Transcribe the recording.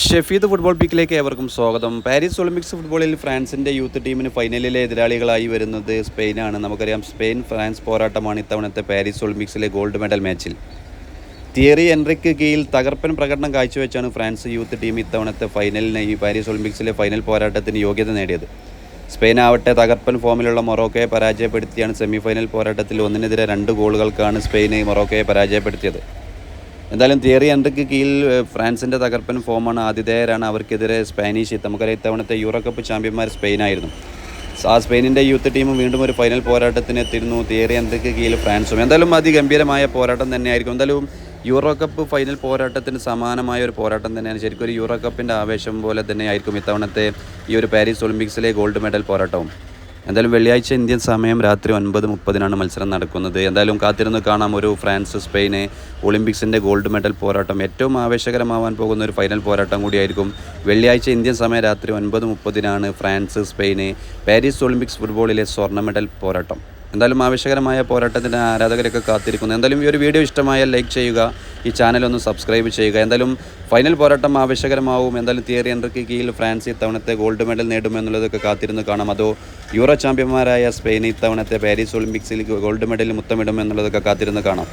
Shefeed football പിക്കിലേക്ക് ഏവർക്കും സ്വാഗതം. Paris Olympics ഫുട്ബോളിൽ ഫ്രാൻസിന്റെ യൂത്ത് ടീമിന് ഫൈനലിലെ എതിരാളികളായി വരുന്നത് സ്പെയിനാണ്. നമുക്കറിയാം സ്പെയിൻ ഫ്രാൻസ് പോരാട്ടമാണ് ഇത്തവണത്തെ പാരീസ് ഒളിമ്പിക്സിലെ ഗോൾഡ് മെഡൽ മാച്ചിൽ. തിയറി എൻറിക്ക് കീഴിൽ തകർപ്പൻ പ്രകടനം കാഴ്ചവെച്ചാണ് ഫ്രാൻസ് യൂത്ത് ടീം ഇത്തവണത്തെ ഫൈനലിന് ഈ പാരീസ് ഒളിമ്പിക്സിലെ ഫൈനൽ പോരാട്ടത്തിന് യോഗ്യത നേടിയത്. സ്പെയിൻ ആവട്ടെ തകർപ്പൻ ഫോമിലുള്ള മൊറോക്കയെ പരാജയപ്പെടുത്തിയാണ് സെമിഫൈനൽ പോരാട്ടത്തിൽ ഒന്നിനെതിരെ രണ്ട് ഗോളുകൾക്കാണ് സ്പെയിൻ മൊറോക്കയെ പരാജയപ്പെടുത്തിയത്. എന്തായാലും തിയറി എൻട്രിക്ക് കീഴിൽ ഫ്രാൻസിന്റെ തകർപ്പൻ ഫോമാണ് ആതിഥേയരാണ്. അവർക്കെതിരെ സ്പാനിഷ് നമുക്കറിയാം ഇത്തവണത്തെ യൂറോ കപ്പ് ചാമ്പ്യന്മാർ സ്പെയിനായിരുന്നു. ആ സ്പെയിനിന്റെ യൂത്ത് ടീം വീണ്ടും ഒരു ഫൈനൽ പോരാട്ടത്തിന് എത്തിയിരുന്നു തിയറി എൻട്രിക്ക് കീഴിൽ ഫ്രാൻസും. എന്തായാലും അതിഗംഭീരമായ പോരാട്ടം തന്നെയായിരിക്കും. എന്തായാലും യൂറോ കപ്പ് ഫൈനൽ പോരാട്ടത്തിന് സമാനമായ ഒരു പോരാട്ടം തന്നെയാണ്. ശരിക്കും ഒരു യൂറോ കപ്പിന്റെ ആവേശം പോലെ തന്നെയായിരിക്കും ഇത്തവണത്തെ ഈ ഒരു പാരീസ് ഒളിമ്പിക്സിലെ ഗോൾഡ് മെഡൽ പോരാട്ടവും. എന്തായാലും വെള്ളിയാഴ്ച ഇന്ത്യൻ സമയം രാത്രി ഒൻപത് മുപ്പതിനാണ് മത്സരം നടക്കുന്നത്. എന്തായാലും കാത്തിരുന്ന് കാണാം ഒരു ഫ്രാൻസ് സ്പെയിന് ഒളിമ്പിക്സിന്റെ ഗോൾഡ് മെഡൽ പോരാട്ടം. ഏറ്റവും ആവേശകരമാവാൻ പോകുന്ന ഒരു ഫൈനൽ പോരാട്ടം കൂടിയായിരിക്കും വെള്ളിയാഴ്ച ഇന്ത്യൻ സമയം രാത്രി ഒൻപത് മുപ്പതിനാണ് ഫ്രാൻസ് സ്പെയിന് പാരീസ് ഒളിമ്പിക്സ് ഫുട്ബോളിലെ സ്വർണ മെഡൽ പോരാട്ടം. എന്തായാലും ആവേശകരമായ പോരാട്ടത്തിന് ആരാധകരൊക്കെ കാത്തിരിക്കുന്നു. എന്തായാലും ഈ ഒരു വീഡിയോ ഇഷ്ടമായാൽ ലൈക്ക് ചെയ്യുക ഈ ചാനൽ ഒന്ന് സബ്സ്ക്രൈബ് ചെയ്യുക. എന്തായാലും ഫൈനൽ പോരാട്ടം ആവശ്യകരമാവും എന്തായാലും തിയറി എൻട്രിക്ക് കീഴിൽ ഫ്രാൻസ് ഇത്തവണത്തെ ഗോൾഡ് മെഡൽ നേടുമെന്നുള്ളതൊക്കെ കാത്തിരുന്ന് കാണാം. അതോ യൂറോ ചാമ്പ്യന്മാരായ സ്പെയിൻ ഇത്തവണത്തെ പാരീസ് ഒളിമ്പിക്സിൽ ഗോൾഡ് മെഡൽ മുത്തമിടുമെന്നുള്ളതൊക്കെ കാത്തിരുന്ന് കാണാം.